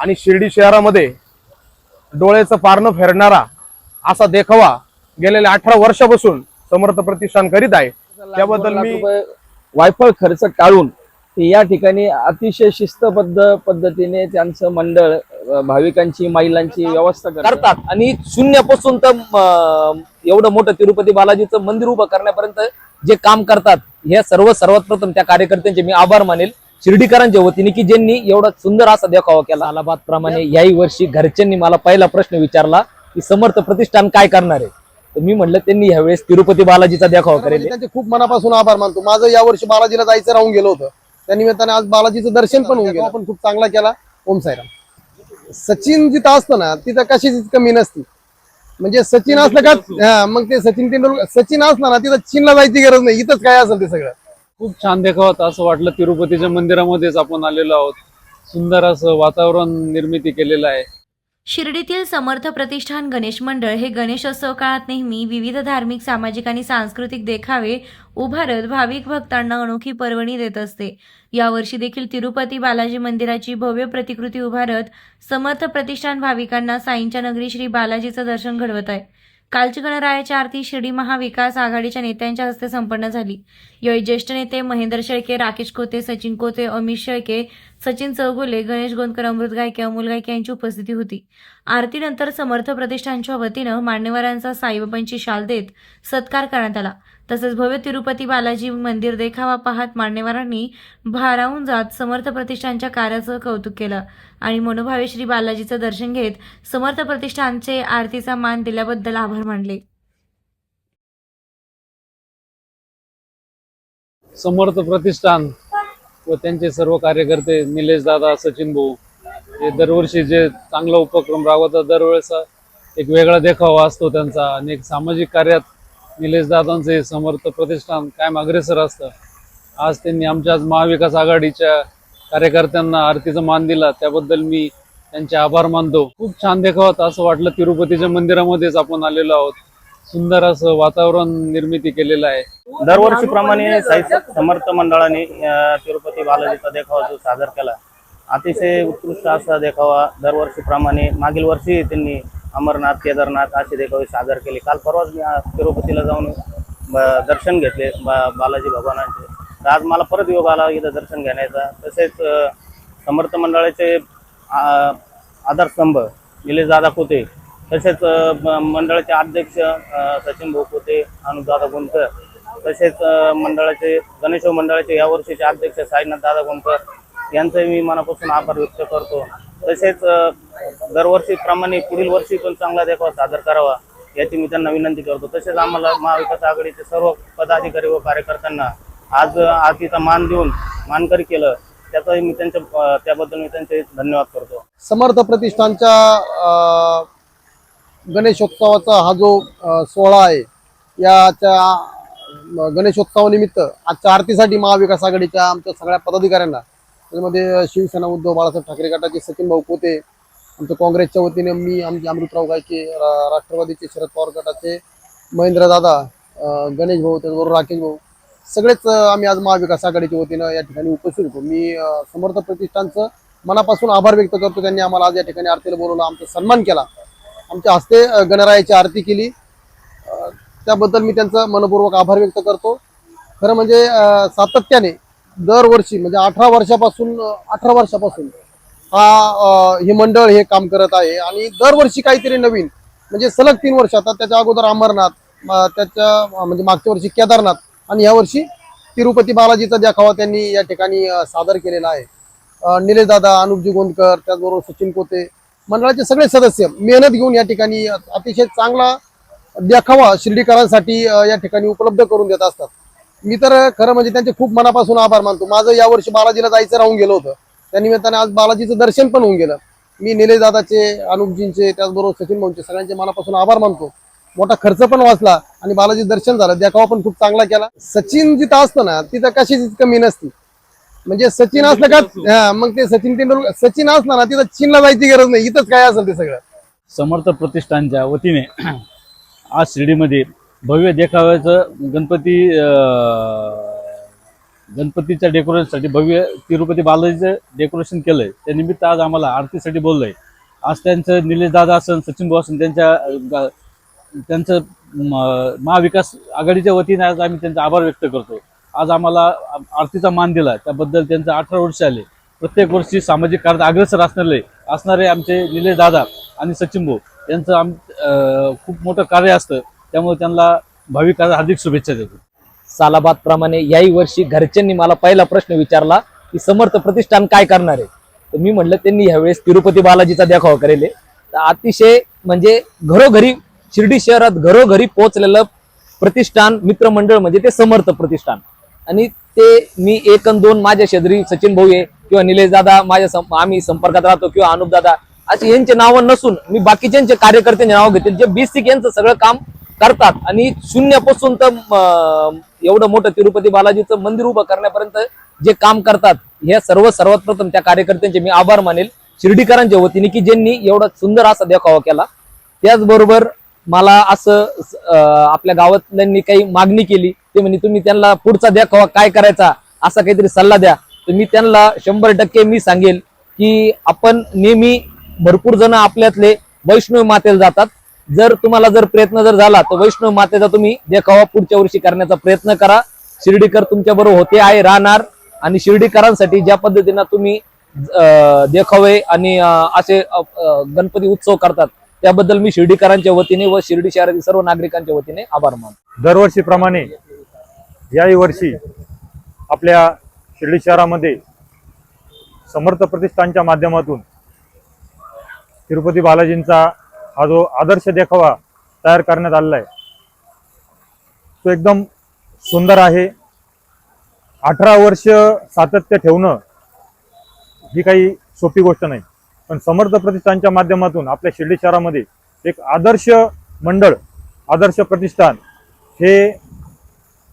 आणि शिर्डी शहरामध्ये डोळ्याचं पारणं फेरणारा असा देखावा गेलेल्या अठरा वर्षापासून समर्थ प्रतिष्ठान करीत आहे. त्याबद्दल मी वायफळ खर्च टाळून ते या ठिकाणी अतिशय शिस्तबद्ध पद्धतीने त्यांचं मंडळ भाविकांची महिलांची व्यवस्था करतात. आणि शून्यापासून तर एवढं मोठं तिरुपती बालाजीचं मंदिर उभं करण्यापर्यंत जे काम करतात हे सर्व सर्वात प्रथम त्या कार्यकर्त्यांचे मी आभार मानेल. शिर्डीकरांच्या वतीने की ज्यांनी एवढा सुंदर असा देखावा केला. अलाहाबाद प्रमाणे याही वर्षी घरच्यांनी मला पहिला प्रश्न विचारला की समर्थ प्रतिष्ठान काय करणार आहे? तर मी म्हटलं त्यांनी यावेळेस तिरुपती बालाजीचा देखावा करेल. त्यांचे खूप मनापासून आभार मानतो. माझं यावर्षी बालाजीला जायचं राहून गेलो होतं. त्या निमित्ताने आज बालाजीचं दर्शन पण होऊन गेलं. आपण खूप चांगला केला. ओम साईराम. सचिन जिथं असतं ना तिथं कशाचीच कमी नसती. म्हणजे सचिन असलं का हा, मग ते सचिन तेंडुलकर सचिन असला ना तिथं चीनला जायची गरज नाही. इथंच काय असेल ते सगळं. खूप छान देखावा होता असं वाटलं तिरुपतीच्या मंदिरामध्येच आपण आलेलो आहोत. सुंदर असं वातावरण निर्मिती केलेलं आहे. शिर्डीतील समर्थ प्रतिष्ठान गणेश मंडळ हे गणेशोत्सव काळात नेहमी विविध धार्मिक सामाजिक आणि सांस्कृतिक देखावे उभारत भाविक भक्तांना अनोखी पर्वणी देत असते. यावर्षी देखील तिरुपती बालाजी मंदिराची भव्य प्रतिकृती उभारत समर्थ प्रतिष्ठान भाविकांना साईंच्या नगरी श्री बालाजीचं दर्शन घडवत आहे. कालची गणरायाची आरती शिर्डी महाविकास आघाडीच्या नेत्यांच्या हस्ते संपन्न झाली. यावेळी ज्येष्ठ नेते महेंद्र शेळके राकेश कोते सचिन कोते अमित शेळके सचिन चौगुले गणेश गोंदकर अमृत गायके अमोल गायके यांची उपस्थिती होती. आरतीनंतर समर्थ प्रतिष्ठानच्या वतीनं मान्यवरांचा साईबाबांची शाल देत सत्कार करण्यात आला. तसेच भव्य तिरुपती बालाजी मंदिर देखावा पाहत मान्यवरांनी भारावून जात समर्थ प्रतिष्ठानच्या कार्याचं कौतुक केलं. आणि मनोभावे श्री बालाजीचं दर्शन घेत समर्थ प्रतिष्ठानचे आरतीचा मान दिल्याबद्दल आभार मानले. समर्थ प्रतिष्ठान व त्यांचे सर्व कार्यकर्ते निलेश दादा सचिन भाऊ हे दरवर्षी जे चांगला उपक्रम राबवतात दरवेळेस एक वेगळा देखावा असतो त्यांचा. आणि एक सामाजिक कार्यात निलेश दादांचे समर्थ प्रतिष्ठान कायम अग्रेसर असतं. आज त्यांनी आमच्या आज महाविकास आघाडीच्या कार्यकर्त्यांना आरतीचा मान दिला. त्याबद्दल मी त्यांचे आभार मानतो. खूप छान देखावत असं वाटलं तिरुपतीच्या मंदिरामध्येच आपण आलेलो आहोत. सुंदर असं वातावरण निर्मिती केलेलं आहे. दरवर्षीप्रमाणे साहित्य समर्थ मंडळाने तिरुपती बालाजीचा देखावा जो सादर केला अतिशय उत्कृष्ट असा देखावा दरवर्षीप्रमाणे मागील वर्षी त्यांनी अमरनाथ केदारनाथ असे देखावे सादर केले. काल परवाच मी तिरुपतीला जाऊन ब- दर्शन घेतले बा बालाजी भगवानांचे. तर आज मला परत योग आला इथं दर्शन घेण्याचा. तसेच समर्थ मंडळाचे आ- आधारस्तंभ निलेश दादा कोते तसेच मंडळाचे अध्यक्ष सचिन भाऊ कोते अनुदादा गुंकर तसेच मंडळाचे गणेश मंडळाचे यावर्षीचे अध्यक्ष साईनाथ दादा गुंकर यांचंही मी मनापासून आभार व्यक्त करतो. तसेच दरवर्षीप्रमाणे पुढील वर्षी पण चांगला देखावा सादर करावा याची मी त्यांना विनंती करतो. तसेच आम्हाला महाविकास आघाडीचे सर्व पदाधिकारी व कार्यकर्त्यांना आज आरतीचा मान देऊन मानकरी केलं त्याचाही मी त्यांच्या त्याबद्दल मी त्यांचे धन्यवाद करतो. समर्थ प्रतिष्ठानच्या अं, गणेशोत्सवाचा हा जो सोहळा आहे याच्या गणेशोत्सवानिमित्त आजच्या आरतीसाठी महाविकास आघाडीच्या आमच्या सगळ्या पदाधिकाऱ्यांना त्याच्यामध्ये शिवसेना उद्धव बाळासाहेब ठाकरे गटाचे सचिन भाऊ पोते आमच्या काँग्रेसच्या वतीने मी आमचे अमृतराव गायके रा- राष्ट्रवादीचे शरद पवार गटाचे महेंद्र दादा गणेश भाऊ त्याचबरोबर राकेश भाऊ सगळेच आम्ही आज महाविकास आघाडीच्या वतीनं या ठिकाणी उपस्थित होतो. मी समर्थ प्रतिष्ठानचं मनापासून आभार व्यक्त करतो. त्यांनी आम्हाला आज या ठिकाणी आरतीला बोलवलं आमचा सन्मान केला. आमच्या हस्ते गणरायाची आरती केली. त्याबद्दल मी त्यांचा मनपूर्वक आभार व्यक्त करतो. खरं म्हणजे सातत्याने दरवर्षी म्हणजे अठरा वर्षापासून अठरा वर्षापासून हा हे मंडळ हे काम करत आहे. आणि दरवर्षी काहीतरी नवीन म्हणजे सलग तीन वर्ष आता त्याच्या अगोदर अमरनाथ त्याच्या म्हणजे मागच्या वर्षी केदारनाथ आणि या वर्षी तिरुपती बालाजीचा देखावा त्यांनी या ठिकाणी सादर केलेला आहे. निलेशदादा निलेश दादा अनुपजी गोंदकर त्याचबरोबर सचिन कोते मंडळाचे सगळे सदस्य मेहनत घेऊन या ठिकाणी अतिशय चांगला देखावा शिर्डीकरांसाठी या ठिकाणी उपलब्ध करून देत असतात. मी तर खरं म्हणजे त्यांचे खूप मनापासून आभार मानतो. माझं यावर्षी बालाजीला जायचं राहून गेलं होतं. त्या निमित्ताने आज बालाजीचं दर्शन पण होऊन गेलं. मी निलेश दादाचे अनुपजींचे त्याचबरोबर सचिन भाऊंचे सगळ्यांचे मनापासून आभार मानतो. मोठा खर्च पण वाचला आणि बालाजी दर्शन झालं. देखावा पण खूप चांगला केला. सचिन जिथं असतं ना तिथं कशाचीच कमी नसती. म्हणजे सचिन असलं का मग ते सचिन तेंडुलकर सचिन असला ना तिथं चीनला जायची गरज नाही. इथंच काय असेल ते सगळं. समर्थ प्रतिष्ठानच्या वतीने आज शिर्डीमध्ये भव्य देखाव्याचं गणपती गणपतीच्या डेकोरेशनसाठी भव्य तिरुपती बालाजीचं डेकोरेशन केलं आहे त्यानिमित्त आज आम्हाला आरतीसाठी बोललं आहे आज त्यांचं निलेश दादा असन सचिन भाऊ असन त्यांच्या गा- त्यांचं म- महाविकास आघाडीच्या वतीने आज आम्ही त्यांचा आभार व्यक्त करतो. आज आम्हाला आरतीचा मान दिला. त्याबद्दल त्यांचं अठरा वर्ष आले. प्रत्येक वर्षी सामाजिक कार्यात अग्रेसर असणारे असणारे आमचे निलेश दादा आणि सचिन भाऊ यांचं आम खूप मोठं कार्य असतं. त्यामुळे त्यांना भाविकांना हार्दिक शुभेच्छा देतो. सालाबाद प्रमाणे याही वर्षी घरच्यांनी मला पहिला प्रश्न विचारला की समर्थ प्रतिष्ठान काय करणार आहे? तर मी म्हटलं त्यांनी ह्यावेळेस तिरुपती बालाजीचा देखावा करेल तर अतिशय म्हणजे घरोघरी शिर्डी शहरात घरोघरी पोहोचलेलं प्रतिष्ठान मित्रमंडळ म्हणजे ते समर्थ प्रतिष्ठान. आणि ते मी एक अन दोन माझ्या शेजारी सचिन भाऊ आहे किंवा निलेश दादा माझ्या सं- आम्ही संपर्कात राहतो किंवा अनुप दादा असे यांचे नावं नसून मी बाकीच्यांचे कार्यकर्त्यांचे नाव घेतील जे बेसिक यांचं सगळं काम करतात. आणि शून्यापासून तर एवढं मोठं तिरुपती बालाजीचं मंदिर उभं करण्यापर्यंत जे काम करतात हे सर्व सर्वात प्रथम त्या कार्यकर्त्यांचे मी आभार मानेल. शिर्डीकरांच्या वतीने की ज्यांनी एवढा सुंदर असा देखावा केला. त्याचबरोबर मला असं आपल्या गावातल्यांनी काही मागणी केली. ते म्हणजे तुम्ही त्यांना पुढचा देखावा काय करायचा? असा काहीतरी सल्ला द्या. तर मी त्यांना शंभर टक्के मी सांगेल की आपण नेहमी भरपूर जण आपल्यातले वैष्णव मातेला जातात. जर तुम्हाला जर प्रयत्न जर झाला तर वैष्णव मातेचा तुम्ही देखावा पुढच्या वर्षी करण्याचा प्रयत्न करा. शिर्डीकर तुमच्या बरोबर होते आहे राहणार. आणि शिर्डीकरांसाठी ज्या पद्धतीनं तुम्ही देखावे आणि असे गणपती उत्सव करतात त्याबद्दल मी शिर्डीकरांच्या वतीने व शिर्डी शहरातील सर्व नागरिकांच्या वतीने आभार मानतो. दरवर्षीप्रमाणे याही वर्षी आपल्या शिर्डी शहरामध्ये समर्थ प्रतिष्ठानच्या माध्यमातून तिरुपती बालाजींचा हा जो आदर्श देखावा तयार करण्यात आलेला आहे. तो एकदम सुंदर आहे. अठरा वर्ष सातत्य ठेवणं ही काही सोपी गोष्ट नाही. पण समर्थ प्रतिष्ठानच्या माध्यमातून आपल्या शिर्डी शहरामध्ये एक आदर्श मंडळ आदर्श प्रतिष्ठान हे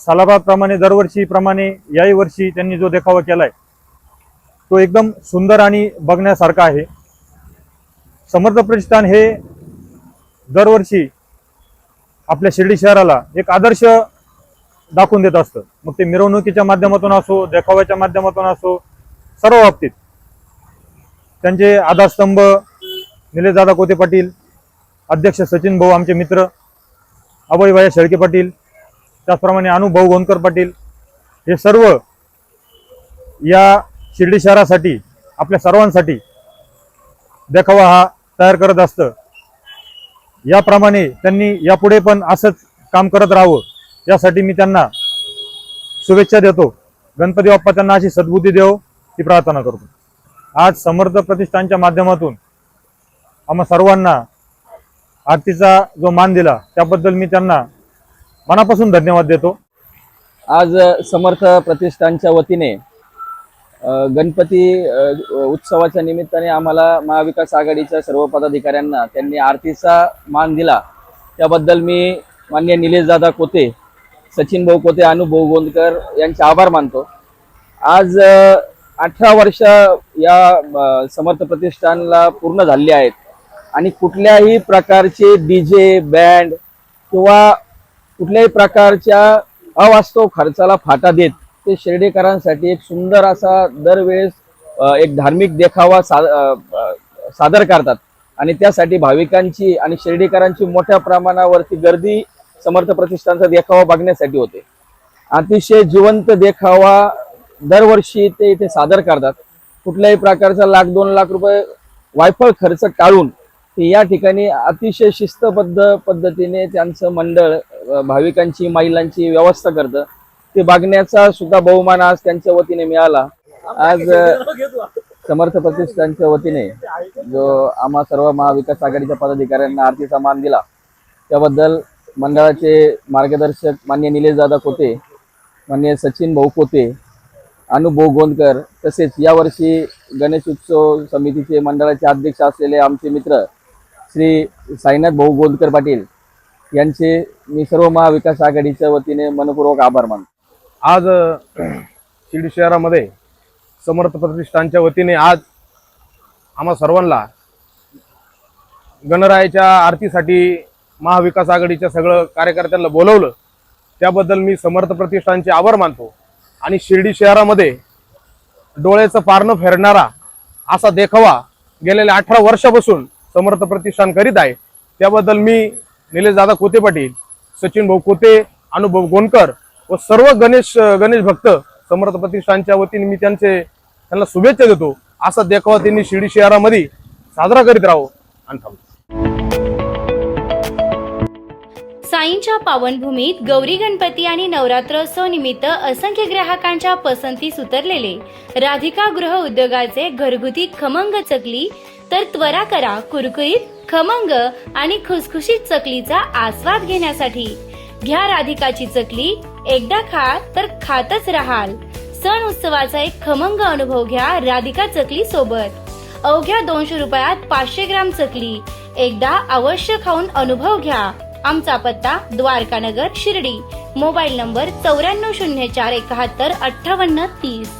सालाबादप्रमाणे दरवर्षीप्रमाणे याही वर्षी त्यांनी जो देखावा केलाय तो एकदम सुंदर आणि बघण्यासारखा आहे. समर्थ प्रतिष्ठान हे दरवर्षी आपल्या शिर्डी शहराला एक आदर्श दाखवून देत असतं. मग ते मिरवणुकीच्या माध्यमातून असो देखाव्याच्या माध्यमातून असो सर्व बाबतीत. त्यांचे आधारस्तंभ निलेशदादा कोते पाटील अध्यक्ष सचिन भाऊ आमचे मित्र अभयभाया शेळके पाटील त्याचप्रमाणे अनुभव गोंदकर पाटील हे सर्व या शिर्डी शहरासाठी आपल्या सर्वांसाठी देखावा हा तयार करत असतं. याप्रमाणे त्यांनी यापुढे पण असंच काम करत राहावं. यासाठी मी त्यांना शुभेच्छा देतो. गणपती बाप्पा त्यांना अशी सद्बुद्धी देव ही प्रार्थना करतो. आज समर्थ प्रतिष्ठानच्या माध्यमातून आम्हा सर्वांना आरतीचा जो मान दिला त्याबद्दल मी त्यांना मनापासून धन्यवाद देतो. आज समर्थ प्रतिष्ठानच्या वतीने गणपती उत्सवाच्या निमित्ताने आम्हाला महाविकास आघाडीच्या सर्व पदाधिकाऱ्यांना त्यांनी आरतीचा मान दिला. त्याबद्दल मी मान्य निलेश दादा कोते सचिन भाऊ कोते अनुभव गोंदकर यांचे आभार मानतो. आज अठरा वर्ष या समर्थ प्रतिष्ठानला पूर्ण झालेली आहेत आणि कुठल्याही प्रकारचे डी जे बँड किंवा कुठल्याही प्रकारच्या अवास्तव खर्चाला फाटा देत ते शिर्डीकरांसाठी एक सुंदर असा दरवेळेस एक धार्मिक देखावा सा सादर करतात. आणि त्यासाठी भाविकांची आणि शिर्डीकरांची मोठ्या प्रमाणावरती गर्दी समर्थ प्रतिष्ठानचा देखावा बघण्यासाठी होते. अतिशय जिवंत देखावा दरवर्षी ते इथे सादर करतात. कुठल्याही प्रकारचा लाख दोन लाख रुपये वायफळ खर्च टाळून ते या ठिकाणी अतिशय शिस्तबद्ध पद्धतीने त्यांचं मंडळ भाविकांची महिलांची व्यवस्था करतं. ते बघण्याचा सुद्धा बहुमान आज त्यांच्या वतीने मिळाला. आज समर्थ प्रतिष्ठानच्या वतीने जो आम्हा सर्व महाविकास आघाडीच्या पदाधिकाऱ्यांना आरतीचा मान दिला त्याबद्दल मंडळाचे मार्गदर्शक मान्य निलेशदादा कोते मान्य सचिन भाऊ कोते अनुभव गोंदकर तसेच यावर्षी गणेश उत्सव समितीचे मंडळाचे अध्यक्ष असलेले आमचे मित्र श्री साईनाथ भाऊ गोंदकर पाटील यांचे मी सर्व महाविकास आघाडीच्या वतीने मनपूर्वक आभार मानतो. आज शिर्डी शहरामध्ये समर्थ प्रतिष्ठानच्या वतीने आज आम्हा सर्वांना गणरायाच्या आरतीसाठी महाविकास आघाडीच्या सगळं कार्यकर्त्यांना बोलवलं. त्याबद्दल मी समर्थ प्रतिष्ठानचे आभार मानतो. आणि शिर्डी शहरामध्ये डोळ्याचं पारणं फेरणारा असा देखावा गेलेल्या अठरा वर्षापासून समर्थ प्रतिष्ठान करीत आहे. त्याबद्दल मी निलेश दादा कोते पाटील सचिन भाऊ कोते अनुभव गोणकर व सर्व गणेश गणेश भक्त समर्थ प्रतिष्ठानच्या वतीने मी त्यांचे त्यांना शुभेच्छा देतो. असा देखावा त्यांनी शिर्डी शहरामध्ये साजरा करीत राहो आणि थांबतो साईंच्या पावनभूमीत गौरी गणपती आणि नवरात्रोत्सव निमित्त असंख्य ग्राहकांच्या पसंतीस उतरलेले राधिका गृह उद्योगाचे घरगुती खमंग चकली तर त्वरा करा कुरकुरीत खमंग आणि खुसखुशीत चकलीचा आस्वाद घेण्यासाठी. घ्या राधिकाची चकली एकदा खा तर खातच राहाल. सण उत्सवाचा एक खमंग अनुभव घ्या राधिका चकली सोबत. अवघ्या दोनशे रुपयात पाचशे ग्राम चकली. एकदा अवश्य खाऊन अनुभव घ्या. आमचा पत्ता द्वारकानगर शिर्डी. मोबाईल नंबर चौऱ्याण्णव शून्य चार एकाहत्तर अठ्ठावन्न तीस.